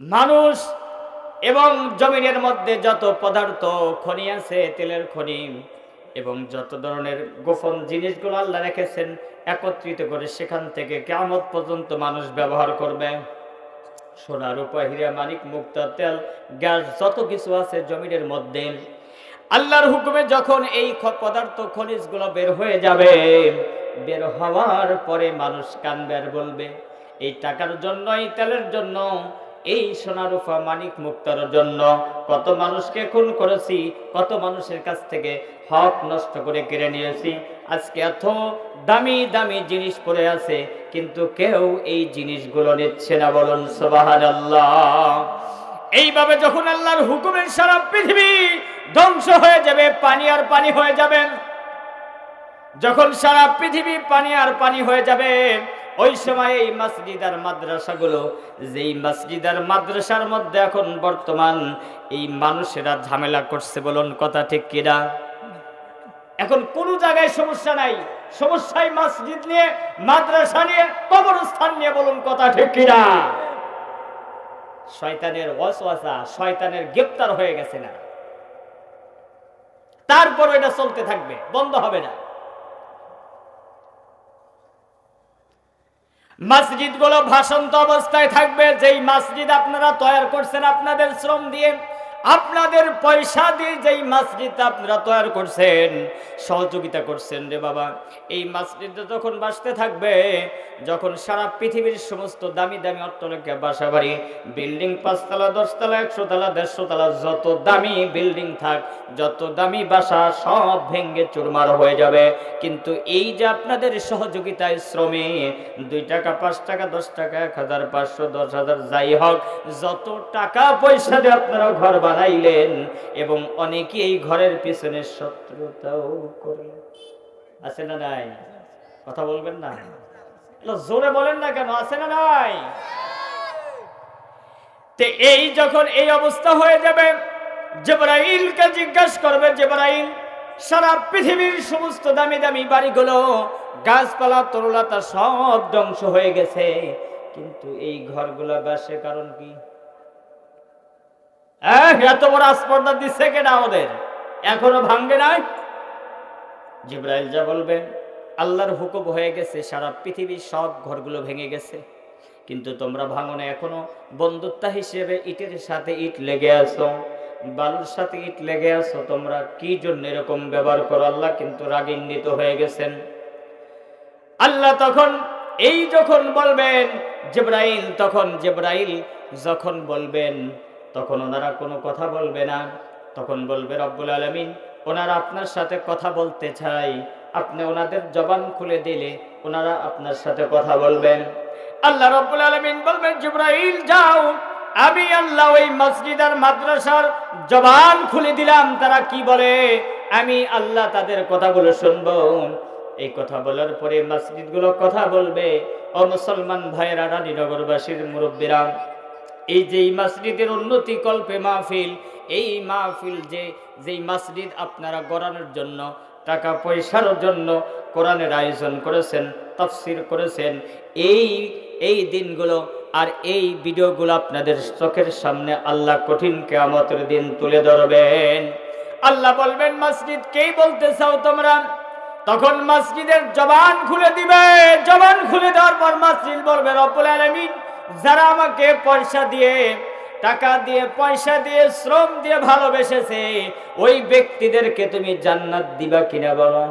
মানুষ এবং জমিনের মধ্যে যত পদার্থ, খনি আছে, তেলের খনি এবং যত ধরনের গোপন জিনিসগুলো আল্লাহ রেখেছেন, একত্রিত করে সেখান থেকে কেমন পর্যন্ত মানুষ ব্যবহার করবে। সোনা রূপা হীরা, মানিক, মুক্তা, তেল, গ্যাস, যত কিছু আছে জমিনের মধ্যে। আল্লাহর হুকুমে যখন এই পদার্থ, খনিজগুলো বের হয়ে যাবে, বের হওয়ার পরে মানুষ কানবে আর বলবে, এই টাকার জন্য এই তেলের জন্য এই সোনা রূপা মানিক মুক্তার জন্য কত মানুষকে খুন করেছি, কত মানুষের কাছ থেকে হক নষ্ট করে কেড়ে নিয়েছি। আজকে এত দামি দামি জিনিস পড়ে আছে, কিন্তু কেউ এই জিনিসগুলো নিচ্ছে না বলুন সোবাহান এইভাবে যখন আল্লাহর হুকুমের সারা পৃথিবী ধ্বংস হয়ে যাবে, পানি আর পানি হয়ে যাবে। যখন সারা পৃথিবী পানি আর পানি হয়ে যাবে ওই সময় এই মসজিদ আর মাদ্রাসাগুলো, যেই মসজিদ আর মাদ্রাসার মধ্যে এখন বর্তমান এই মানুষেরা ঝামেলা করছে বলুন কথা ঠিক কিনা? এখন কোনো জায়গায় সমস্যা নাই। সমস্যায় মসজিদ নিয়ে, মাদ্রাসা নিয়ে, কবরস্থান নিয়ে বলুন কথা ঠিক কিনা? শয়তানের ওয়াসওয়াসা, শয়তানের গ্রেপ্তার হয়ে গেছে না। তারপর এটা চলতে থাকবে, বন্ধ হবে না। মসজিদগুলো ভাসন্ত অবস্থায় থাকবে যেই মসজিদ আপনারা তৈরি করছেন আপনাদের শ্রম দিয়ে। আপনাদের পয়সা দিয়ে যেই মসজিদ আপনারা তৈরি করছেন, সহযোগিতা করছেন রে বাবা। এই মসজিদটা যখন বাসতে থাকবে, যখন সারা পৃথিবীর সমস্ত দামি দামি অট্টলিকা বাসা বাড়ি বিল্ডিং পাঁচতলা, দশতলা একশো তলা দেড়শো তলা যত দামি বিল্ডিং থাক, যত দামি বাসা, সব ভেঙ্গে চুরমার হয়ে যাবে। কিন্তু এই যে আপনাদের সহযোগিতায় শ্রমে দুই টাকা, পাঁচ টাকা, দশ টাকা, এক হাজার পাঁচশো, দশ হাজার, যাই হোক, যত টাকা পয়সা দিয়ে আপনারা ঘর বানাইলেন এবং অনেকে এই ঘরের পিছনে শত্রুতাও করলেন আছে না নাই? কথা বলবেন না? জোরে বলেন না কেন? আছে না নাই? এই যখন এই অবস্থা হয়ে যাবে, জেবরাইলকে জিজ্ঞাসা করবে, জেবরাইল, সারা পৃথিবীর সমস্ত দামি দামি বাড়িগুলো, গাছপালা, তরুলতা সব ধ্বংস হয়ে গেছে। কিন্তু এই ঘরগুলো বাসে কারণ কি? এত বড় আস্পর্ধা দিচ্ছে কেনা আমাদের এখনও ভাঙ্গে নাই? জিব্রাইল যা বলবেন আল্লাহর হুকুম হয়ে গেছে, সারা পৃথিবীর সব ঘরগুলো ভেঙে গেছে। কিন্তু তোমরা ভাঙনে এখনও বন্ধুত্ব হিসেবে ইটের সাথে ইট লেগে আছো, বালুর সাথে ইট লেগে আছো, তোমরা কি জন্য এরকম ব্যবহার করো? আল্লাহ কিন্তু রাগিন্বিত হয়ে গেছেন। আল্লাহ তখন এই যখন বলবেন, জেব্রাইল তখন, জেব্রাইল যখন বলবেন তখন ওনারা কোনো কথা বলবে না। তখন বলবে, রব্বুল আলমিন, ওনারা আপনার সাথে কথা বলতে চাই। আপনি ওনাদের জবান খুলে দিলে ওনারা আপনার সাথে কথা বলবেন। আল্লাহ রব্বুল আলমিন বলবেন, জিব্রাইল, যাও। আমি আল্লাহ ওই মসজিদ আর মাদ্রাসার জবান খুলে দিলাম। তারা কি বলে? আমি আল্লাহ তাদের কথাগুলো শুনব। এই কথা বলার পরে মসজিদগুলো কথা বলবে। ও মুসলমান ভাইয়েরা, রানীনগরবাসীর মুরব্বীরা এই যে এই মসজিদের উন্নতি কল্পে মাহফিল, এই মাহফিল যে, যেই মসজিদ আপনারা গড়ানোর জন্য, টাকা পয়সার জন্য কোরআনের আয়োজন করেছেন, তফসির করেছেন, এই এই দিনগুলো আর এই ভিডিওগুলো আপনাদের চোখের সামনে আল্লাহ কঠিন কেয়ামতের দিন তুলে ধরবেন। আল্লাহ বলবেন, মসজিদ কেই বলতে চাও তোমরা? তখন মসজিদের জবান খুলে দিবে। জবান খুলে দেওয়ার পর মসজিদ বলবে, রব্বুল আলামিন যারা আমাকে পয়সা দিয়ে, টাকা দিয়ে, পয়সা দিয়ে, শ্রম দিয়ে ভালোবেসেছে, ওই ব্যক্তিদেরকে তুমি জান্নাত দিবা কিনা বলো?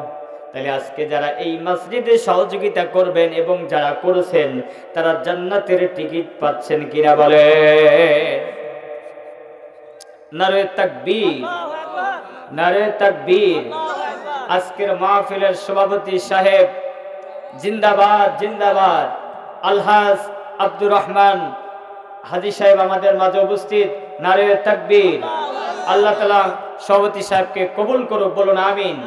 তাহলে আজকে যারা এই মসজিদে সহযোগিতা করবেন এবং যারা করেছেন, তারা জান্নাতের টিকিট পাচ্ছেন কিনা বলে? নারে তাকবীর নারে তাকবীর। আজকের মাহফিলের সভাপতি সাহেব, জিন্দাবাদ জিন্দাবাদ। আলহাজ আব্দুর রহমান, হাজি সাহেব আমাদের মাঝে উপস্থিত নারে তাকবীর। আল্লাহ তালা সভাপতি সাহেবকে কবুল করুক, বলুন আমিন।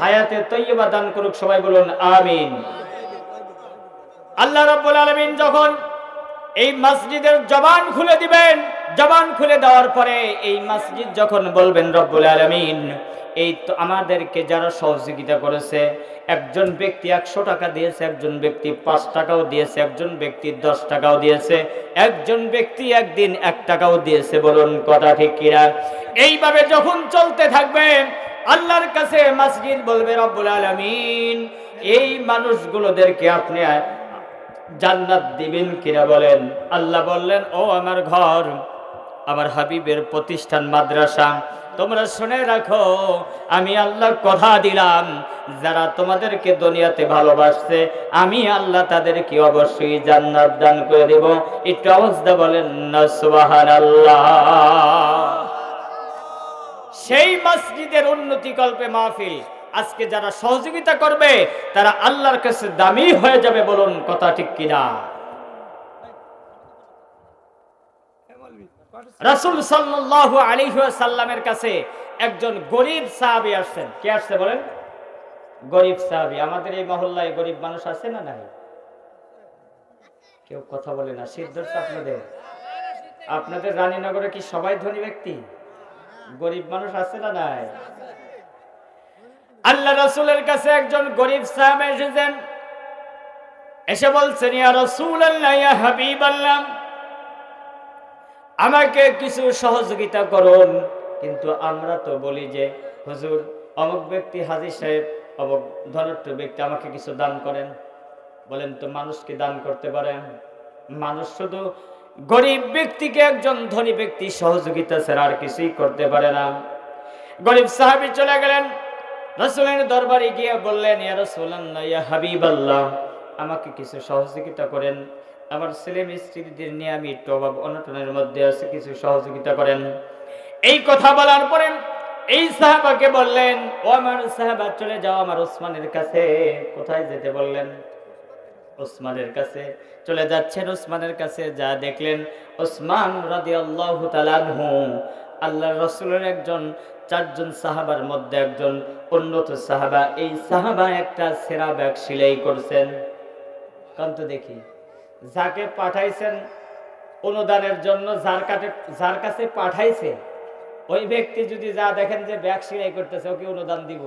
হায়াতে তৈয়বা দান করুক, সবাই বলুন আমিন। আল্লাহ রাব্বুল আলামিন যখন এই মসজিদের জবান খুলে দিবেন, জবান খুলে দেওয়ার পরে এই মসজিদ যখন বলবেন, রব্বুল আলামিন এই তো আমাদেরকে যারা সহযোগিতা করেছে, একজন ব্যক্তি একশো টাকা দিয়েছে, একজন ব্যক্তি পাঁচ টাকাও দিয়েছে, একজন ব্যক্তি দশ টাকাও দিয়েছে, একজন ব্যক্তি একদিন এক টাকাও দিয়েছে, বলুন কথা ঠিক কিনা? এইভাবে যখন চলতে থাকবে, আল্লাহর কাছে মসজিদ বলবে, রব্বুল আলামিন, এই মানুষগুলোদেরকে আপনি জান্নাত দিবেন কিনা বলেন? আল্লাহ বললেন, ও আমার ঘর, আমার হাবিবের প্রতিষ্ঠান মাদ্রাসা তোমরা শুনে রাখো, আমি আল্লাহর কথা দিলাম। যারা তোমাদেরকে দুনিয়াতে ভালোবাসছে, আমি আল্লাহ তাদেরকে অবশ্যই জান্নাত দান করে দেব। একটু অবস্থা বলেন, না, সুবহানাল্লাহ। সেই মসজিদের উন্নতি কল্পে মাহফিল। আজকে যারা সহযোগিতা করবে, তারা আল্লাহর কাছে দামি হয়ে যাবে বলুন, কথা ঠিক কিনা? রাসূল সাল্লাল্লাহু আলাইহি ওয়াসাল্লামের কাছে একজন গরিব সাহাবী আসছেন। কে আসছে বলেন? গরিব সাহাবী। আমাদের এই মহল্লায় গরিব মানুষ আছে না নাই? কেউ কথা বলে না। সিদ্ধর্ষ আপনাদের। আপনাদের রানীনগরে কি সবাই ধনী ব্যক্তি? গরিব মানুষ আছে না নাই? আল্লাহ রাসূলের কাছে একজন গরিব সাহাবী এসেছেন। এসে বলছেন, ইয়া রাসূলুল্লাহ, ইয়া হাবিবাল্লাহ। আমাকে কিছু সহযোগিতা করুন। কিন্তু আমরা তো বলি যে, হুজুর, অমুক ব্যক্তি হাজির সাহেব, অমুক ধনট্ট ব্যক্তি আমাকে কিছু দান করেন। বলেন তো মানুষকে দান করতে পারেন মানুষ শুধু গরিব ব্যক্তিকে একজন ধনী ব্যক্তি সহযোগিতা ছাড়া আর কিছুই করতে পারে না। গরিব সাহাবি চলে গেলেন। রসুলের দরবারে গিয়ে বললেন, ইয়া রসুলাল্লাহ, ইয়া হাবিবাল্লাহ, আমাকে কিছু সহযোগিতা করেন। আমার ছেলে মিস্ত্রিদের নিয়ে আমি একটু অভাব অনটনের মধ্যে আছে কিছু সহযোগিতা করেন। এই কথা বলার পরে এই সাহাবাকে বললেন, ও আমার সাহাবা, চলে যাও আমার ওসমানের কাছে। কোথায় যেতে বললেন? ওসমানের কাছে। চলে যাচ্ছেন ওসমানের কাছে, যা দেখলেন ওসমান রাদিয়াল্লাহু তাআলা আনহু। আল্লাহর রাসূলের একজন, চারজন সাহাবার মধ্যে একজন উন্নত সাহাবা। এই সাহাবা একটা সেরা ব্যাগ সেলাই করছেন। কান্ত দেখি। যাকে পাঠাইছেন, অনুদানের জন্য যার কাছে যার কাছে পাঠাইছে, ওই ব্যক্তি যদি যা দেখেন যে ব্যাগ সেলাই করতেছে, ওকে অনুদান দিব।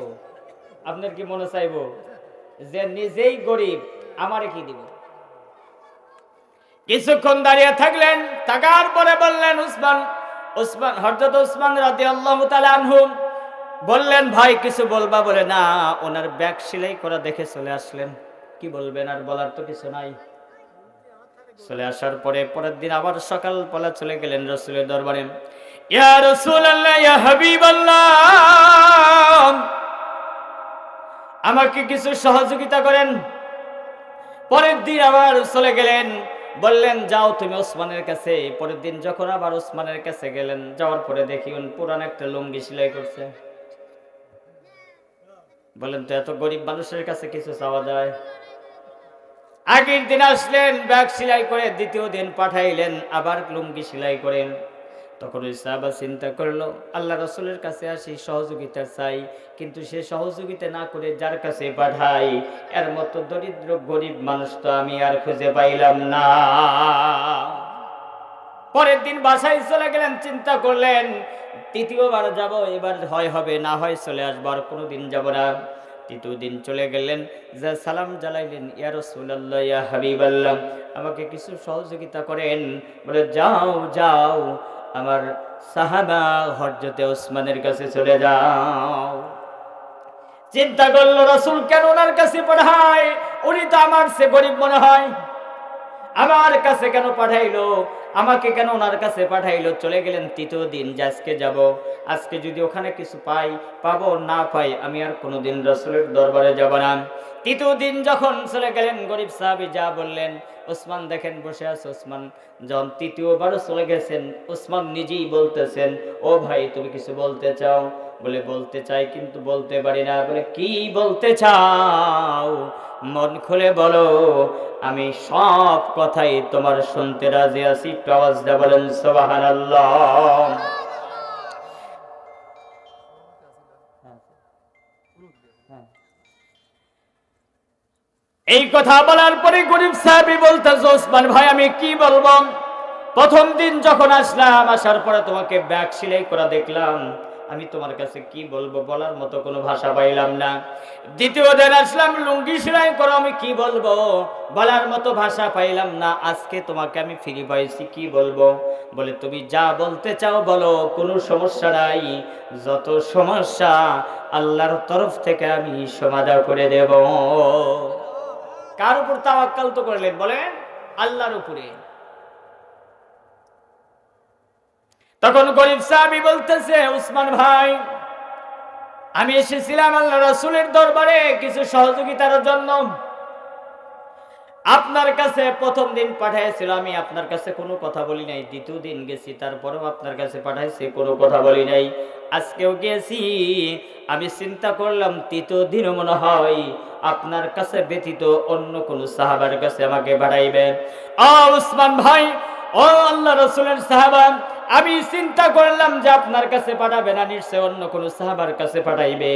আপনার কি মনে চাইব? যে নিজেই গরিব, আমারে কি দিব? কিছুক্ষণ দাঁড়িয়ে থাকলেন, থাকার পরে বললেন, উসমান উসমান হরজত উসমান রাদি আল্লাহ আনহু, বললেন, ভাই, কিছু বলবা? বলে, না, ওনার ব্যাগ সেলাই করা দেখে চলে আসলেন। কি বলবেন? আর বলার তো কিছু নাই। চলে আসার পরে পরের দিন আবার সকাল পলা চলে গেলেন রসুলের দরবারে। আমাকে কিছু সহযোগিতা করেন। পরের দিন আবার চলে গেলেন, বললেন, যাও তুমি ওসমানের কাছে। পরের দিন যখন আবার ওসমানের কাছে গেলেন, যাওয়ার পরে দেখি পুরান একটা লুঙ্গি সেলাই করছে। বলেন, তো এত গরিব মানুষের কাছে কিছু চাওয়া যায়? আগের দিন আসলেন, ব্যাগ সেলাই করে দ্বিতীয় দিন পাঠাইলেন, আবার লুঙ্গি সেলাই করেন। তখন সাহাবা চিন্তা করল, আল্লাহ রসুলের কাছে আসি, সহযোগিতা চাই, কিন্তু সে সহযোগিতা না করে যার কাছে পাঠাই, এর মতো দরিদ্র গরিব মানুষ তো আমি আর খুঁজে পাইলাম না। পরের দিন বাসায় চলে গেলেন, চিন্তা করলেন, তৃতীয়বার যাব, এবার হয় হবে, না হয় চলে আসব, আর কোনোদিন যাব না। তৃতীয় দিন চলে গেলেন। যা সালাম জ্বালাইলেন ইয়া রাসূলুল্লাহ, ইয়া হাবিবাল্লাহ, আমাকে কিছু সহযোগিতা করেন। বলে, যাও যাও, আমার সাহাবা হরজতে ওসমানের কাছে চলে যাও। চিন্তা করল, রসুল কেন ওনার কাছে পড়ায় উনি তো আমার সে গরিব মনে হয়। আমার কাছে কেন পাঠাইলো? আমাকে কেন ওনার কাছে পাঠাইলো? চলে গেলেন তৃতীয় দিন, যে আজকে যাব। আজকে যদি ওখানে কিছু পাই, পাবো, না পাই, আমি আর কোনোদিন রসুলের দরবারে যাব না। তৃতীয় দিন যখন চলে গেলেন, গরিব সাহাবি যা বললেন, ওসমান, দেখেন, বসে আছে, ওসমান। যখন তৃতীয়বারও চলে গেছেন, ওসমান নিজেই বলতেছেন, ও ভাই, তুমি কিছু বলতে চাও? বলে বলতে চাই, কিন্তু বলতে পারি না। বলে, কি বলতে চাও? মন খুলে বলো। আমি সব কথাই তোমার শুনতে রাজি আছি। একটু বলেন এই কথা বলার পরে গরিব সাহেবই বলতেছে, ওসমান ভাই, আমি কি বলব? প্রথম দিন যখন আসলাম, আসার পরে তোমাকে ব্যাগ সেলাই করা দেখলাম। আমি তোমার কাছে কি বলব বলার মতো কোনো ভাষা পাইলাম না। দ্বিতীয় দিন আসলাম, লুঙ্গি সেলাই করো, আমি কি বলব? বলার মতো ভাষা পাইলাম না, আজকে তোমাকে আমি ফিরে পাইছি, কি বলব? বলে, তুমি যা বলতে চাও বলো, কোনো সমস্যা নাই। যত সমস্যা আল্লাহর তরফ থেকে আমি সমাধান করে দেব। কার উপর তাওয়াক্কাল তো করলেন? বলেন, আল্লাহর উপরে। তখন গরিব সাহাবি বলতেছে, উসমান ভাই, আমি এসেছিলাম আল্লাহ রাসূলের দরবারে কিছু সহযোগিতার জন্য। আপনার কাছে প্রথম দিন পাঠাইছিল, আমি আপনার কাছে কোনো কথা বলি নাই। দ্বিতীয় দিন গেছি, তারপরেও আপনার কাছে পাঠাইছি, কোনো কথা বলি নাই। আজকেও গেছি, আমি চিন্তা করলাম, তৃতীয় দিনও মনে হয় আপনার কাছে ব্যতীত অন্য কোন সাহাবার কাছে আমাকে পাঠাইবেন। ও উসমান ভাই, ও আল্লাহ রসুলের সাহাবা আমি চিন্তা করলাম যে আপনার কাছে পাঠাবে না, নিশ্চয় অন্য কোনো সাহাবার কাছে পাঠাইবে।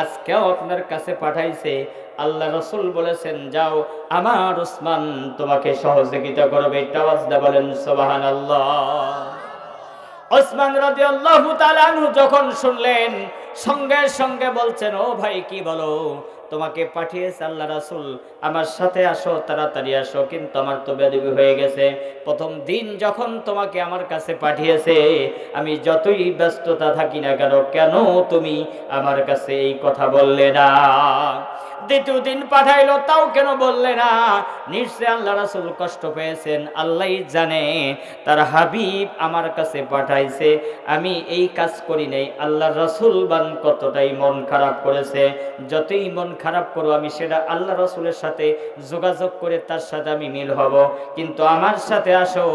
আজকেও আপনার কাছে পাঠাইছে। আল্লাহ রসুল বলেছেন, যাও, আমার উসমান তোমাকে সহযোগিতা করবে। এটা আওয়াজটা বলেন সোবাহান আল্লাহ ওসমান তাআলা আনহু যখন শুনলেন, সঙ্গে সঙ্গে বলছেন, ও ভাই, কি বলো? তোমাকে পাঠিয়েছে আল্লাহ রাসুল। আমার সাথে আসো, তাড়াতাড়ি আসো, কিন্তু আমার তো বেদবি হয়ে গেছে। প্রথম দিন যখন তোমাকে আমার কাছে পাঠিয়েছে, আমি যতই ব্যস্ততা থাকি না কেন কেন তুমি আমার কাছে এই কথা বললে না? দ্বিতীয় দিন পাঠাইলো, তাও কেন বললে না? নিশ্চয় আল্লাহ রাসুল কষ্ট পেয়েছেন আল্লাহ জানে। তার হাবিব আমার কাছে পাঠাইছে, আমি এই কাজ করি নাই। আল্লাহ রাসুল বান কতটাই মন খারাপ করেছে। যতই মন খারাপ করো আমি সেটা আল্লাহ রাসুলের সাথে যোগাযোগ করে তার সাথে আমি মিল হব। কিন্তু আমার সাথে আসো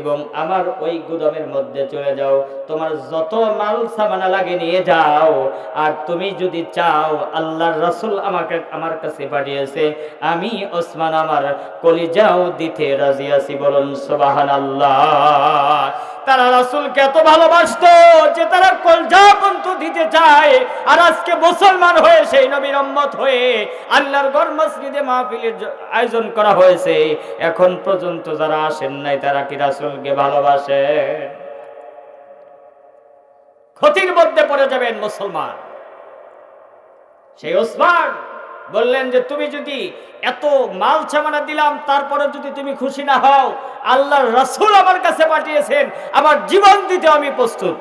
এবং আমার ওই গুদামের মধ্যে চলে যাও। তোমার যত মাল সামানা লাগে নিয়ে যাও। আর তুমি যদি চাও আল্লাহর রাসুল আমাকে আমার কাছে পাঠিয়েছে। আমি ওসমান আমার কলিজাও দিতে রাজি আছি, বলুন সোবাহান তারা রাসুলকে এত ভালোবাসতো যে তারা কলজা পর্যন্ত দিতে চায়। আর আজকে মুসলমান হয়ে সেই নবীর হয়ে আল্লাহর মসজিদে মাহফিলের আয়োজন করা হয়েছে। এখন পর্যন্ত যারা আসেন নাই, তারা কি রাসুলকে ভালোবাসেন ক্ষতির মধ্যে পড়ে যাবেন মুসলমান। সেই ওসমান বললেন যে, তুমি যদি এত মাল ছামানা দিলাম, তারপরে যদি তুমি খুশি না হও আল্লাহ রাসুল আমার কাছে পাঠিয়েছেন, আমার জীবন দিতে আমি প্রস্তুত।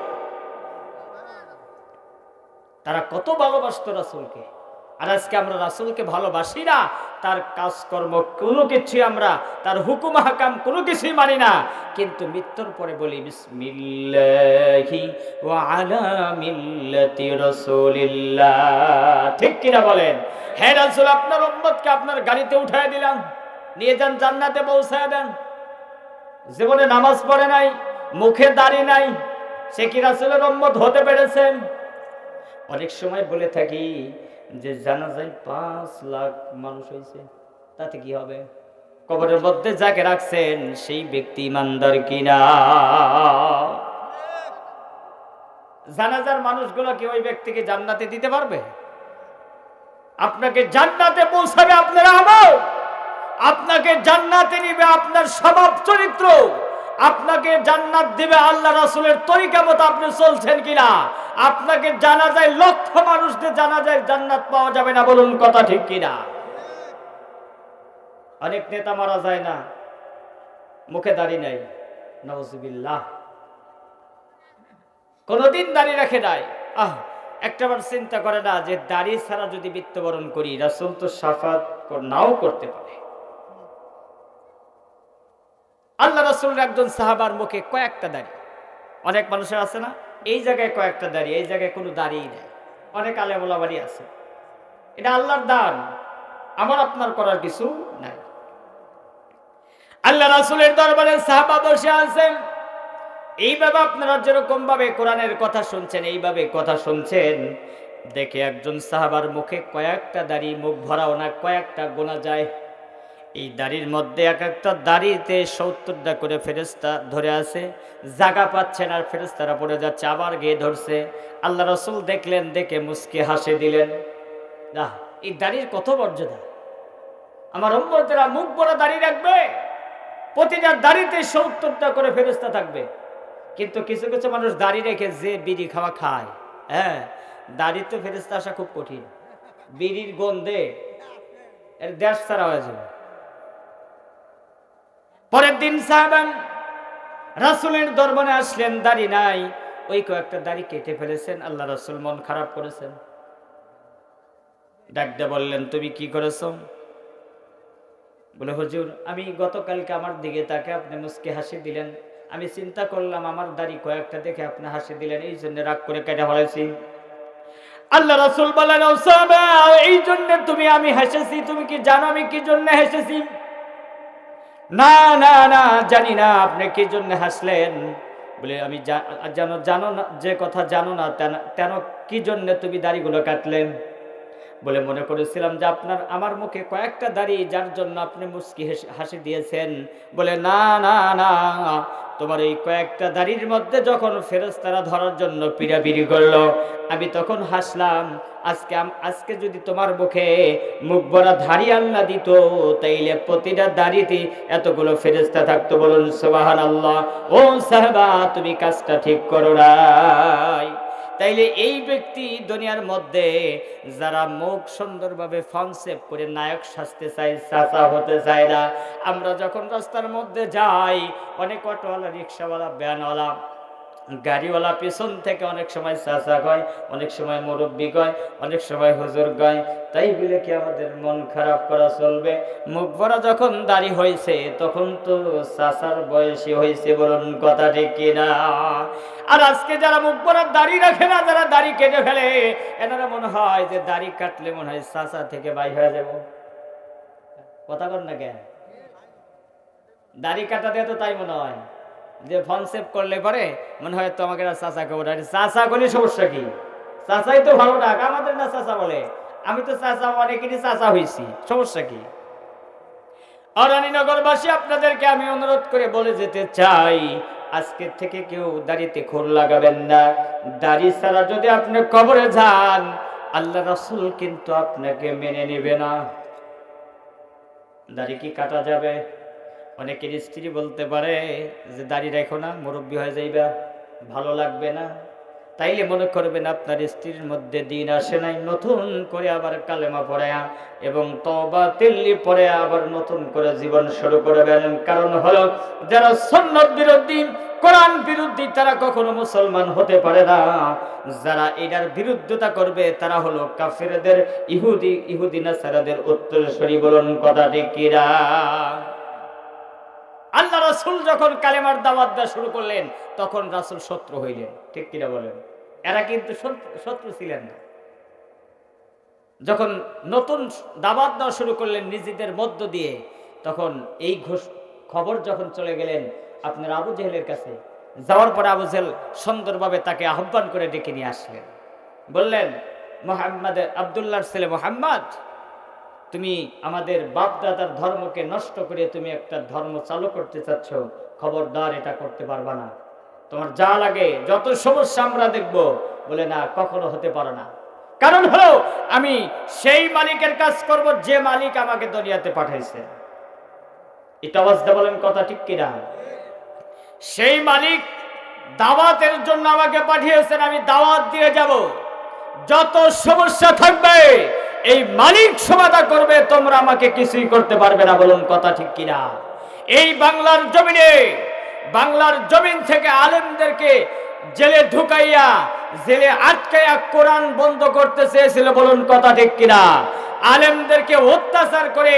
তারা কত ভালোবাসত রাসূলকে। আর আজকে আমরা রাসুলকে ভালোবাসি না, তার কাজকর্ম কোনো কিছুই আমরা, তার হুকুম হাকাম কোনো কিছুই মানি না। কিন্তু মৃত্যুর পরে বলি মিল্লাতি ঠিক কিনা বলেন? হ্যাঁ রাসূল, আপনার উম্মতকে আপনার গাড়িতে উঠায় দিলাম। নিয়ে যান জান্নাতে পৌঁছায় দেন। জীবনে নামাজ পড়ে নাই, মুখে দাড়ি নাই, সে কি রাসূলের উম্মত হতে পেরেছেন? অনেক সময় বলে থাকি যে জানাজায় পাঁচ লাখ মানুষ হয়েছে, তাতে কি হবে? কবরের মধ্যে যাকে রাখছেন, সেই ব্যক্তি ইমানদার কিনা? জানাজার মানুষগুলো কি ওই ব্যক্তিকে জান্নাতে দিতে পারবে? আপনাকে জান্নাতে পৌঁছাবে আপনার আমল। আপনাকে জান্নাতে নিবে আপনার স্বভাব চরিত্র। আপনাকে জান্নাত দিবে আল্লাহ রাসূলের তরিকা মতো আপনি চলছেন কিনা? আপনাকে জানা যায় লক্ষ মানুষদের জানা যায় জান্নাত পাওয়া যাবে না বলুন কথা ঠিক কিনা? অনেক নেতা মারা যায় না, মুখে দাড়ি নাই নওয়াজুবিল্লাহ কোনদিন দাড়ি রাখে নাই। আহ একটাবার চিন্তা করে না যে দাড়ি ছাড়া যদি মৃত্যুবরণ করি, রাসুল তো সাফাত নাও করতে পারে। আল্লাহ রাসূলের একজন সাহাবার মুখে কয়েকটা দাড়ি। অনেক মানুষের আছে না? এই জায়গায় কয়েকটা দাড়ি, এই জায়গায় কোনো দাড়িই নেই। অনেক আলেমুলা বাড়ি আছে। এটা আল্লাহর দান। আমার, আপনার করার কিছু নাই। আল্লাহ রাসুলের দরবারে সাহাবা বসে আছেন। এইভাবে আপনারা যেরকম ভাবে কোরআনের কথা শুনছেন, এইভাবে কথা শুনছেন, দেখে একজন সাহাবার মুখে কয়েকটা দাড়ি, মুখ ভরাও না, কয়েকটা গোনা যায়। এই দাড়ির মধ্যে এক একটা দাড়িতে সত্তরটা করে ফেরেস্তা ধরে আছে। জাগা পাচ্ছেন আর ফেরেস্তারা পড়ে যাচ্ছে আবার গিয়ে ধরছে। আল্লাহ রসুল দেখলেন দেখে মুসকে হাসে দিলেন। আহ, এই দাড়ির কত মর্যাদা? আমার অম্মতেরা মুখ বড় দাঁড়িয়ে রাখবে প্রতিটা দাড়িতে সত্তরটা করে ফেরস্তা থাকবে। কিন্তু কিছু কিছু মানুষ দাড়ি রেখে যে বিড়ি খাওয়া খায় হ্যাঁ দাড়িতে ফেরেস্তা আসা খুব কঠিন। বিড়ির গন্ধে এর দেশ ছাড়া হয়ে যাবে। পরের দিন সাহাবান রাসুলের দরবারে আসলেন দাড়ি নাই। ওই কয়েকটা দাড়ি কেটে ফেলেছেন আল্লাহ রাসুল মন খারাপ করেছেন। ডাকতে বললেন তুমি কি করেছ? বলে হুজুর আমি গতকালকে আমার দিকে তাকে আপনি মুসকে হাসি দিলেন। আমি চিন্তা করলাম আমার দাড়ি কয়েকটা দেখে আপনি হাসি দিলেন এই জন্য রাগ করে কেটে ফেলেছি। আল্লাহ রাসুল বলেন "ওসামা, এই জন্য তুমি আমি হেসেছি। তুমি কি জানো আমি কি জন্য হেসেছি? না না না, জানি না, আপনি কি জন্য হাসলেন? বলে, আমি জানো জানো না, যে কথা জানো না তেন কি জন্য তুমি দাড়িগুলো কাটলেন? বলে মনে করেছিলাম যে আপনার আমার মুখে কয়েকটা দাড়ি, যার জন্য আপনি মুস্কি হাসি দিয়েছেন। বলে, না না না, তোমার এই কয়েকটা দাড়ির মধ্যে যখন ফেরেস্তারা ধরার জন্য পিড়াপিড়ি করল, আমি তখন হাসলাম, আজকে আজকে যদি তোমার মুখে মুখ ভরা ধাড়ি আল্লাহ দিত, তাইলে প্রতিটা দাড়িতে এতগুলো ফেরেস্তা থাকতো। বলুন সোবাহান আল্লাহ ও সাহেবা, তুমি কাজটা ঠিক করো নাই। তাইলে এই ব্যক্তি দুনিয়ার মধ্যে যারা মুখ সুন্দরভাবে ফনসেপ করে নায়ক সাজতে চাই চাচা হতে চায় না। আমরা যখন রাস্তার মধ্যে যাই, অনেক অটোওয়ালা, রিক্সাওয়ালা, ভ্যানওয়ালা গাড়িওয়ালা পেছন থেকে অনেক সময় চাচা কয় অনেক সময় মুরব্বী কয়, অনেক সময় হুজুর কয়। তাই বলে কি আমাদের মন খারাপ করা চলবে? মুখ ভরা যখন দাড়ি হয়েছে, তখন তো চাচার বয়সী হয়েছে বলুন কথা কিনা? আর আজকে যারা মুখ ভরা দাড়ি রাখে না, যারা দাড়ি কেটে ফেলে, এনারা মনে হয় যে দাড়ি কাটলে মনে হয় চাচা থেকে বাই হয়ে যাব। কথা কর না কেন? দাড়ি কাটা দিয়ে তো তাই মনে হয়। যে ফোন সেভ করলে পরে মনে হয় তো আমাকে চাচা কেবল চাচা করলে সমস্যা কি? চাচাই তো ভালো ডাক, আমাদের না চাচা বলে। আমি তো চাচা, অনেকেরই চাচা হয়েছি। সমস্যা কি? অরানীনগরবাসী, আপনাদেরকে আমি অনুরোধ করে বলে যেতে চাই আজকের থেকে কেউ দাড়িতে খোর লাগাবেন না। দাড়ি ছাড়া যদি আপনি কবরে যান, আল্লাহ রাসূল কিন্তু আপনাকে মেনে নেবে না। দাড়ি কি কাটা যাবে? অনেকের স্ত্রী বলতে পারে যে, দাড়ি রেখো না, মুরব্বী হয়ে যাইবা, ভালো লাগবে না। তাইলে মনে করবেন আপনার স্ত্রীর মধ্যে দিন আসে নাই, নতুন করে আবার কালেমা পড়ে এবং তবা তিল্লি পরে আবার নতুন করে জীবন শুরু করবেন। কারণ হলো, যারা সন্ন্যত বিরোধী, কোরআন বিরোধী, তারা কখনো মুসলমান হতে পারে না। যারা এটার বিরুদ্ধতা করবে, তারা হলো কাফেরদের ইহুদি ইহুদি নাসারাদের উত্তরসূরি বলুন কথা ঠিক কিরা রাসূল যখন কালেমার দাওয়াত দেওয়া শুরু করলেন, তখন রাসূল শত্রু হইলেন। ঠিক কিনা বলেন? এরা কিন্তু শত্রু- ছিলেন না। যখন নতুন দাওয়াত দেওয়া শুরু করলেন নিজেদের মধ্য দিয়ে, তখন এই ঘোষ, খবর যখন চলে গেলেন আপনার আবু জেহেলের কাছে, যাওয়ার পরে আবু জেহেল সুন্দরভাবে তাকে আহ্বান করে ডেকে নিয়ে আসলেন। বললেন, মোহাম্মদ আবদুল্লাহর ছেলে মোহাম্মদ তুমি আমাদের বাপদাদার ধর্মকে নষ্ট করে তুমি একটা ধর্ম চালু করতে চাচ্ছ, খবরদার এটা করতে পারবা না। তোমার যা লাগে, যত সমস্যা আমরা দেখব, বলে না, কখনো হতে পারো না। কারণ হলো, আমি সেই মালিকের কাজ করব, যে মালিক আমাকে দুনিয়াতে পাঠাইছে। এটা বলেন কথা ঠিক কিনা? সেই মালিক দাওয়াতের জন্য আমাকে পাঠিয়েছেন, আমি দাওয়াত দিয়ে যাব। যত সমস্যা থাকবে এই মালিক সমাধা করবে, তোমরা আমাকে কিছুই করতে পারবে না বলুন কথা ঠিক কিনা? এই বাংলার জমিনে, বাংলার জমিন থেকে আলেমদেরকে জেলে ঢুকাইয়া, জেলে আটকাইয়া কোরআন বন্ধ করতে চেয়েছিল বলুন কথা ঠিক কিনা? আলেমদেরকে অত্যাচার করে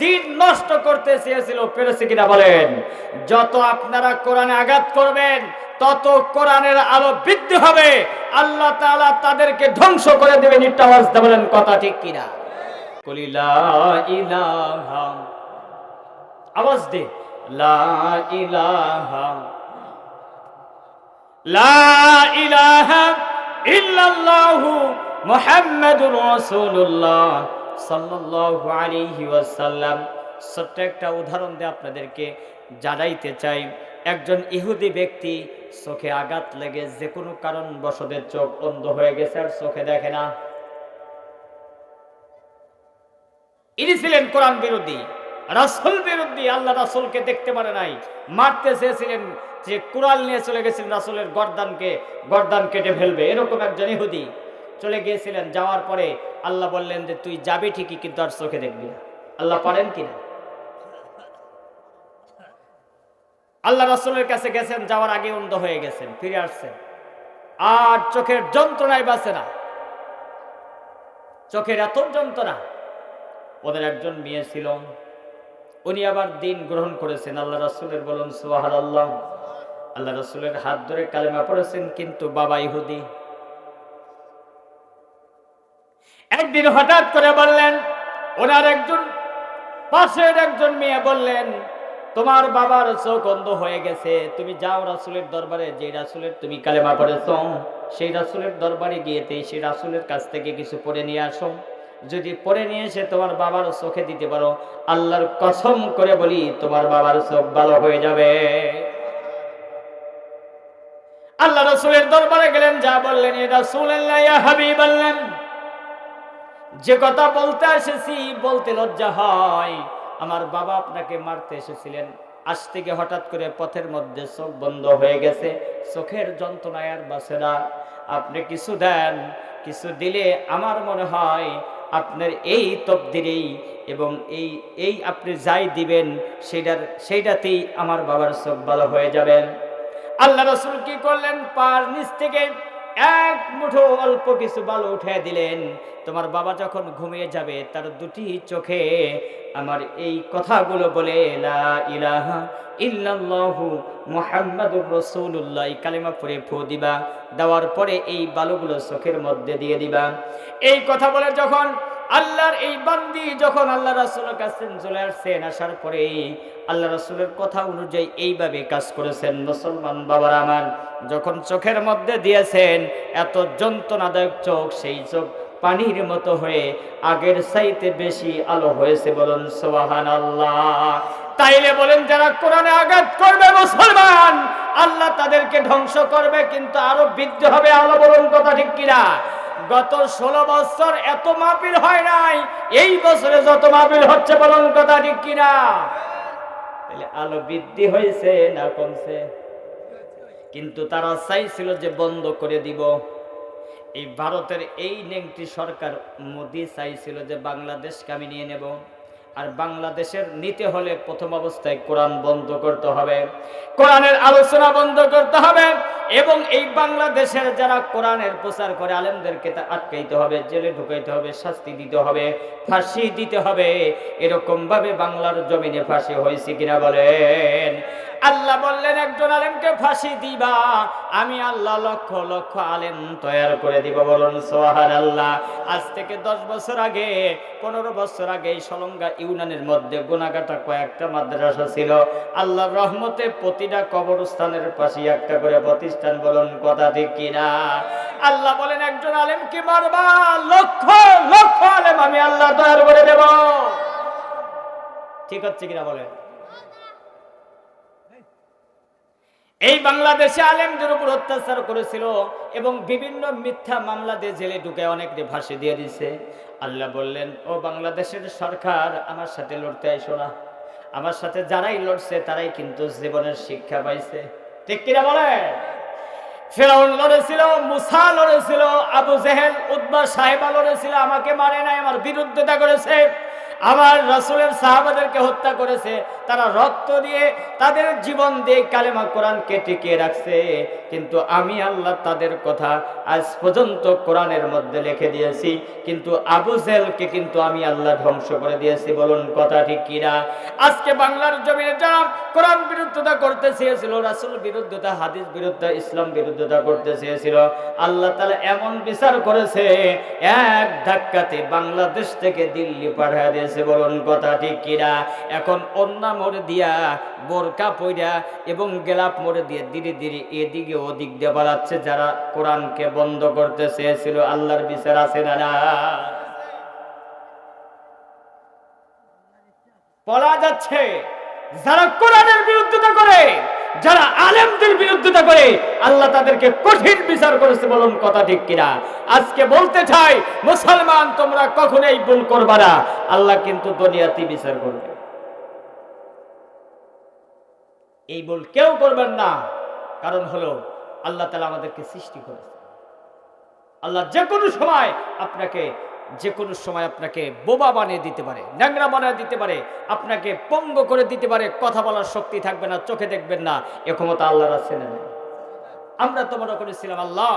দিন নষ্ট করতে চেয়েছিল, পেরেছে কিনা বলেন? যত আপনারা কোরআনে আঘাত করবেন তত কোরআনের আলো বৃদ্ধি হবে। আল্লাহ তাআলা তাদেরকে ধ্বংস করে দেবেন। দিয়ে বলেন, কথা ঠিক কিনা? আওয়াজ দে। লা লা ইল্লাল্লাহু সাল্লাল্লাহু একটা উদাহরণ দিয়ে আপনাদেরকে জানাইতে চাই। একজন ইহুদি ব্যক্তি চোখে আঘাত লেগে যে কোনো কারণ বশদের চোখ অন্ধ হয়ে গেছে আর চোখে দেখে না। ইনি ছিলেন কোরআন বিরোধী, রাসুল বিরুদ্ধে আল্লাহ রাসুলকে দেখতে পারে নাই। মারতে চেয়েছিলেন যে কুড়াল নিয়ে চলে গেছিলেন রাসুলের গর্দানকে, গরদান কেটে ফেলবে, এরকম একজন ইহুদি চলে গিয়েছিলেন। যাওয়ার পরে আল্লাহ বললেন যে, তুই যাবি ঠিকই কিন্তু আর চোখে দেখবি না। আল্লাহ পারেন কিনা? আল্লাহ রাসুলের কাছে গেছেন, যাওয়ার আগে অন্ধ হয়ে গেছেন, ফিরে আসছেন। আর চোখের যন্ত্রণায় বাঁচে না। চোখের এত যন্ত্রণা। ওদের একজন মেয়ে ছিল। উনি আবার দিন গ্রহণ করেছেন। আল্লাহ রাসুলের বলুন সুবাহার আল্লাহ আল্লাহ রাসুলের হাত ধরে কালেমা পড়েছেন, কিন্তু বাবা ইহুদি। একদিন হঠাৎ করে বললেন, ওনার একজন, পাশের একজন মেয়ে বললেন তোমার বাবার চোখ অন্ধ হয়ে গেছে। তুমি যাও রাসুলের দরবারে যে রাসুলের তুমি কালেমা পড়েছ, সেই রাসুলের দরবারে গিয়েতে সেই রাসুলের কাছ থেকে কিছু পড়ে নিয়ে আসো। যদি পড়ে নিয়ে এসে তোমার বাবার চোখে দিতে পারো, আল্লাহর কসম করে বলি তোমার বাবার চোখ ভালো হয়ে যাবে। আল্লাহ রসুলের দরবারে গেলেন, যা বললেন এটা রাসুল্লাহ হাবি বললেন যে কথা বলতে এসেছি, বলতে লজ্জা হয়। আমার বাবা আপনাকে মারতে এসেছিলেন। আজ থেকে হঠাৎ করে পথের মধ্যে চোখ বন্ধ হয়ে গেছে, চোখের যন্ত্রণায় আর বাসে না। আপনি কিছু দেন, কিছু দিলে আমার মনে হয় আপনার এই তবদিরেই এবং এই এই আপনি যাই দিবেন সেইটার সেইটাতেই আমার বাবার চোখ ভালো হয়ে যাবেন আল্লাহ রসুল কি করলেন? পার নিচ থেকে এক মুঠো অল্প কিছু বালু উঠে দিলেন। তোমার বাবা যখন ঘুমিয়ে যাবে, তার দুটি চোখে আমার এই কথাগুলো বলে ইলাহা ইল্লাল্লাহু ফু দিবা। দেওয়ার পরে এই বালুগুলো চোখের মধ্যে দিয়ে দিবা। এই কথা বলে যখন আল্লাহর এই বান্দি যখন আল্লাহ রাসূলের কাছে চলে আসছেন, আসার পরে আল্লাহ রাসূলের কথা অনুযায়ী এইভাবে কাজ করেছেন, মুসলমান বাবার আমার, যখন চোখের মধ্যে দিয়েছেন এত যন্ত্রণাদায়ক চোখ, সেই চোখ পানির মতো হয়ে আগের চাইতে বেশি আলো হয়েছে বলুন সোহান আল্লাহ তাইলে বলেন, যারা কোরআনে আঘাত করবে মুসলমান, আল্লাহ তাদেরকে ধ্বংস করবে, কিন্তু আরও বৃদ্ধি হবে আলো বলুন কথা ঠিক কিনা? গত ষোলো বছর এত মাপিল হয় নাই। এই বছরে যত মাপিল হচ্ছে বলুন কথা ঠিক কিনা? আলো বৃদ্ধি হয়েছে না কমছে? কিন্তু তারা চাইছিল যে বন্ধ করে দিব। এই ভারতের এই নেংটি সরকার মোদি চাইছিল যে বাংলাদেশকে আমি নিয়ে নেব। আর বাংলাদেশের নিতে হলে প্রথম অবস্থায় কোরআন বন্ধ করতে হবে। কোরআনের আলোচনা বন্ধ করতে হবে এবং এই বাংলাদেশের যারা কোরআনের প্রচার করে আলেমদেরকে তা আটকাইতে হবে, জেলে ঢুকাইতে হবে, শাস্তি দিতে হবে, ফাঁসি দিতে হবে। এরকম ভাবে বাংলার জমিনে ফাঁসি হয়েছে কিনা বলেন। আল্লাহ বললেন, একজন আলেমকে ফাঁসি দিবা। আমি আল্লাহ লক্ষ লক্ষ আলেম তৈয়ার করে দিব, বলুন সোহার আল্লাহ আজ থেকে দশ বছর আগে, পনেরো বছর আগে এই সলঙ্গা ইউনানের মধ্যে গুনাগাটা কয়েকটা মাদ্রাসা ছিল। আল্লাহর রহমতে প্রতিটা কবরস্থানের পাশে একটা করে প্রতিষ্ঠান, বলুন কথা ঠিক কিনা? আল্লাহ বলেন, একজন আলেমকে মারবা, লক্ষ লক্ষ আলেম আমি আল্লাহ তৈয়ার করে দেব। ঠিক হচ্ছে কিনা বলেন? এই বাংলাদেশে আলেমদের উপর অত্যাচার করেছিল এবং বিভিন্ন মিথ্যা মামলা দিয়ে জেলে ঢুকে অনেককে ফাঁসি দিয়ে দিছে আল্লাহ বললেন, ও বাংলাদেশের সরকার, আমার সাথে লড়তে আইসো না। আমার সাথে যারাই লড়ছে, তারাই কিন্তু জীবনের শিক্ষা পাইছে। ঠিক কিনা বলে ফেরাউন লড়েছিল, মুসা লড়েছিল, আবু জেহেল উদ্বা সাহেবা লড়েছিল, আমাকে মারে নাই, আমার বিরুদ্ধতা করেছে। আমার রাসুলের সাহাবাদেরকে হত্যা করেছে। তারা রক্ত দিয়ে তাদের জীবন দিয়ে কালেমা কোরআনকে টিকিয়ে রাখছে। কিন্তু আমি আল্লাহ তাদের কথা আজ পর্যন্ত কোরআনের মধ্যে লিখে দিয়েছি। কিন্তু আবু জেলকে কিন্তু আমি আল্লাহ ধ্বংস করে দিয়েছি বলুন কথা ঠিক কিনা? আজকে বাংলার জমিনে যারা কোরআন বিরুদ্ধতা করতে চেয়েছিল, রাসুল বিরুদ্ধতা, হাদিস বিরুদ্ধ ইসলাম বিরুদ্ধতা করতে চেয়েছিল, আল্লাহ তালা এমন বিচার করেছে, এক ধাক্কাতে বাংলাদেশ থেকে দিল্লি পাঠিয়ে দিয়েছে বলুন কথা ঠিক কিনা? এখন অন্যা মোড় দিয়া, বোরকা পইরা এবং গেলাপ মোড়ে দিয়ে ধীরে ধীরে এদিকে ওদিক দিয়ে বাড়াচ্ছে যারা কোরআনকে বন্ধ করতে চেয়েছিল, আল্লাহর বিচার আছে না বলা যাচ্ছে, যারা কোরআনের বিরুদ্ধতা করে, যারা আলেমদের বিরুদ্ধতা করে, আল্লাহ তাদেরকে কঠিন বিচার করেছে বলুন কথা ঠিক কিনা? আজকে বলতে চাই, মুসলমান তোমরা কখনোই ভুল করবা না। আল্লাহ কিন্তু দুনিয়াতে বিচার করবে। এই বল কেউ করবেন না কারণ হলো আল্লাহ তালা আমাদেরকে সৃষ্টি করেছে আল্লাহ যে কোনো সময় আপনাকে যে কোনো সময় আপনাকে বোবা বানিয়ে দিতে পারে, ন্যাংরা বানিয়ে দিতে পারে, আপনাকে পঙ্গ করে দিতে পারে, কথা বলার শক্তি থাকবে না, চোখে দেখবেন না, এ ক্ষমতা আল্লাহর আছে না? আমরা তো মনে করেছিলাম, আল্লাহ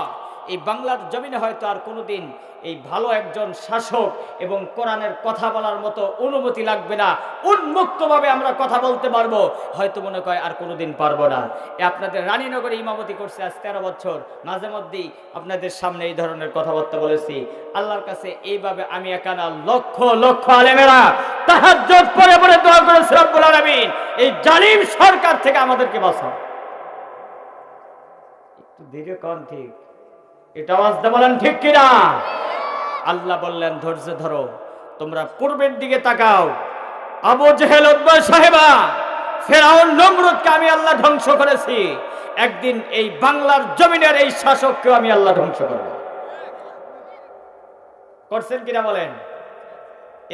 এই বাংলার জমিনে হয়তো আর কোনোদিন এই ভালো একজন শাসক এবং কোরআনের কথা বলার মতো অনুমতি লাগবে না। উন্মুক্তভাবে আমরা কথা বলতে পারব, হয়তো মনে কয় আর কোনোদিন পারব না। এ আপনাদের রানীনগরে ইমামতি করছে আজ তেরো বছর। মাঝে মধ্যেই আপনাদের সামনে এই ধরনের কথাবার্তা বলেছি। আল্লাহর কাছে এইভাবে আমি একানা লক্ষ লক্ষ আলেমেরা তাহাজ্জুদ পরে পরে দোয়া করেছে রব্বুল আলামিন। এই জালিম সরকার থেকে আমাদেরকে বাঁচাও। একটু ধীরে কন ঠিক। এটা আওয়াজটা বলেন ঠিক কিনা? আল্লাহ বললেন, ধৈর্য ধরো, তোমরা পূর্বের দিকে তাকাও। আবু জেহেল সাহেবা, ফেরাউন নমরুদকে আমি আল্লাহ ধ্বংস করেছি। একদিন এই বাংলার জমিনের এই শাসককেও আমি আল্লাহ ধ্বংস করব। করছেন কিনা বলেন?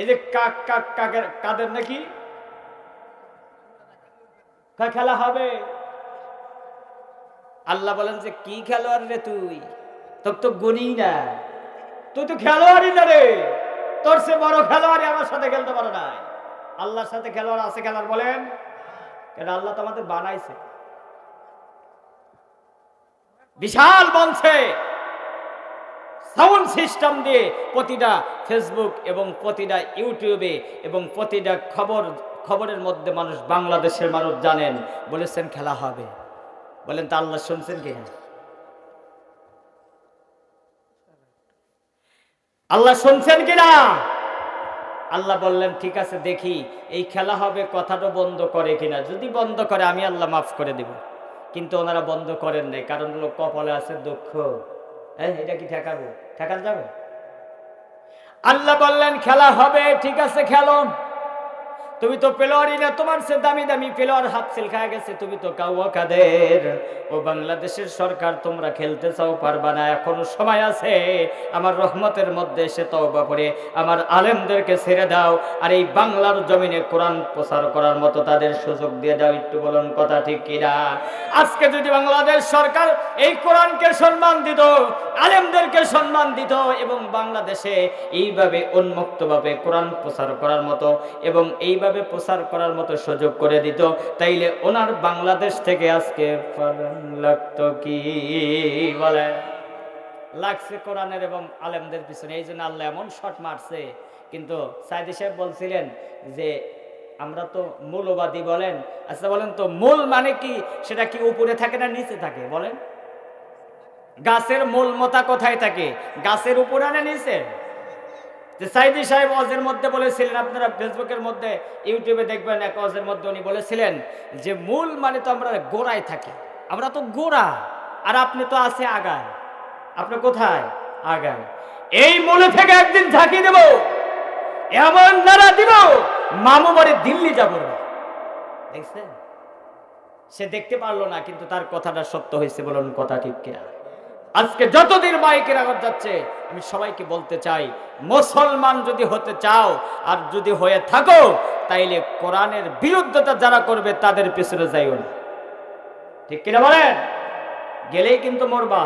এই যে কাক কাক, কাকের, কাদের নাকি? খেলা হবে? আল্লাহ বলেন যে, কি খেলোয়াড় রে তুই? তোর তো গুনি না তুই তো খেলোয়াড়ই না রে। তোর সে বড় খেলোয়াড়ই আমার সাথে খেলতে পারে না আল্লাহর সাথে খেলোয়াড় আছে খেলার বলেন? কেন আল্লাহ তো আমাদের বানাইছে। বিশাল মঞ্চে সাউন্ড সিস্টেম দিয়ে প্রতিটা ফেসবুক এবং প্রতিটা ইউটিউবে এবং প্রতিটা খবর, খবরের মধ্যে মানুষ বাংলাদেশের মানুষ জানেন। বলেছেন খেলা হবে। বলেন তা আল্লাহ শুনছেন কি আল্লাহ শুনছেন কিনা? আল্লাহ বললেন, ঠিক আছে, দেখি, এই খেলা হবে কথাটা বন্ধ করে কিনা। যদি বন্ধ করে, আমি আল্লাহ মাফ করে দেব। কিন্তু ওনারা বন্ধ করেন নাই, কারণ হলো কপালে আছে দুঃখ। হ্যাঁ এটা কি ঠেকাবো? ঠেকা যাবে? আল্লাহ বললেন, খেলা হবে, ঠিক আছে, খেলো। তুমি তো পেলোয়ারই না, তোমার সে দামি দামি পেলোয়ার হাত সেল খায় গেছে, তুমি তো কাউয়া কাদের ও বাংলাদেশের সরকার, তোমরা খেলতে চাও, পারবা না, এখনও সময় আছে। আমার রহমতের মধ্যে এসে তওবা করে আমার আলেমদেরকে ছেড়ে দাও, আর এই বাংলার জমিনে কোরআন প্রচার করার মতো তাদের সুযোগ দিয়ে দাও, একটু বলুন কথা ঠিক কিনা আজকে যদি বাংলাদেশ সরকার এই কোরআনকে সম্মান দিত, আলেমদেরকে সম্মান দিত, এবং বাংলাদেশে এইভাবে উন্মুক্তভাবে কোরআন প্রচার করার মতো, এবং এইভাবে প্রচার করার মতো সুযোগ করে দিত। তাইলে ওনার বাংলাদেশ থেকে আজকে লাগতো কি বলে? লাগছে কোরআনের এবং আলেমদের পিছনে। এই জন্য আল্লাহ এমন শট মারছে। কিন্তু সাইদি সাহেব বলছিলেন যে, আমরা তো মূলবাদী বলেন। আচ্ছা বলেন তো, মূল মানে কি? সেটা কি উপরে থাকে না নিচে থাকে? বলেন। গাছের মূল মতা কোথায় থাকে? গাছের উপরে না নিচে? যে সাইদি সাহেব অজের মধ্যে বলেছিলেন, আপনারা ফেসবুকের মধ্যে, ইউটিউবে দেখবেন এক অজের মধ্যে উনি বলেছিলেন যে মূল মানে তো আমরা গোড়ায় থাকি। আমরা তো গোড়া, আর আপনি তো আছে আগায় আপনি কোথায়? আগায় এই মূলে থেকে একদিন ঝাঁকি দেব। এমন নাড়া দিব, মামু বাড়ি দিল্লি যাব দেখছেন? সে দেখতে পারল না, কিন্তু তার কথাটা সত্য হয়েছে বলুন, কথা ঠিক কিনা? আজকে যতদিন মাইকের আঘাত যাচ্ছে, আমি সবাইকে বলতে চাই, মুসলমান যদি হতে চাও আর যদি হয়ে থাকো, তাইলে কোরআনের বিরুদ্ধতা যারা করবে, তাদের পিছনে যাইও না। ঠিক কিনা বলেন? গেলেই কিন্তু মরবা।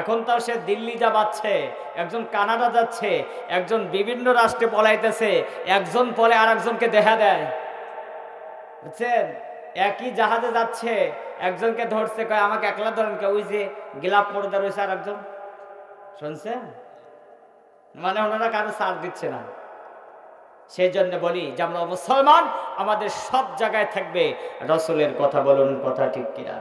এখন তো সে দিল্লি যা পাচ্ছে একজন কানাডা যাচ্ছে, একজন বিভিন্ন রাষ্ট্রে পলাইতেছে, একজন পলে আর একজনকে দেখা দেয়। বুঝছেন? একই জাহাজে যাচ্ছে, একজনকে ধরছে, কয়, আমাকে একলা ধরেন। কে ওই যে গিলাপ পর্দা রয়েছে আর একজন। শুনছেন? মানে ওনারা কারও সার দিচ্ছে না। সেই জন্য বলি, যে আমরা মুসলমান, আমাদের সব জায়গায় থাকবে রসুলের কথা বলুন কথা ঠিক কিনা।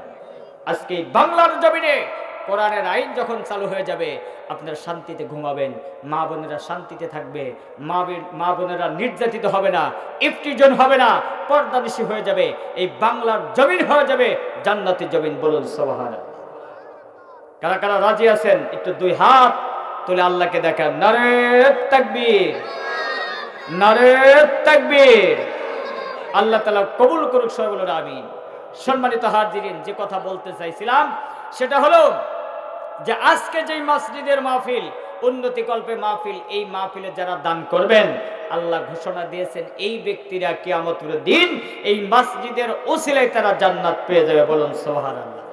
আজকে বাংলার জমিনে কোরআনের আইন যখন চালু হয়ে যাবে, আপনারা শান্তিতে ঘুমাবেন। মা বোনেরা শান্তিতে থাকবে। মা মা বোনেরা নির্যাতিত হবে না ইফটিজন হবে না, পর্দানিশি হয়ে যাবে। এই বাংলার জমিন হয়ে যাবে, জান্নাতি জমিন বলুন সবাহার কারা কারা রাজি আছেন? একটু দুই হাত তুলে আল্লাহকে দেখেন। নারে তাকবীর। নারে তাকবীর। আল্লাহ তালা কবুল করুক, সবাই বলুন আমিন। সম্মানিত হাজিরিন, যে কথা বলতে চাইছিলাম, সেটা হলো যে আজকে যেই মসজিদের মাহফিল, উন্নতি কল্পে মাহফিল, এই মাহফিলে যারা দান করবেন, আল্লাহ ঘোষণা দিয়েছেন, এই ব্যক্তিরা কিয়ামতের দিন এই মসজিদের ওসিলায় তারা জান্নাত পেয়ে যাবে বলুন সোহার আল্লাহ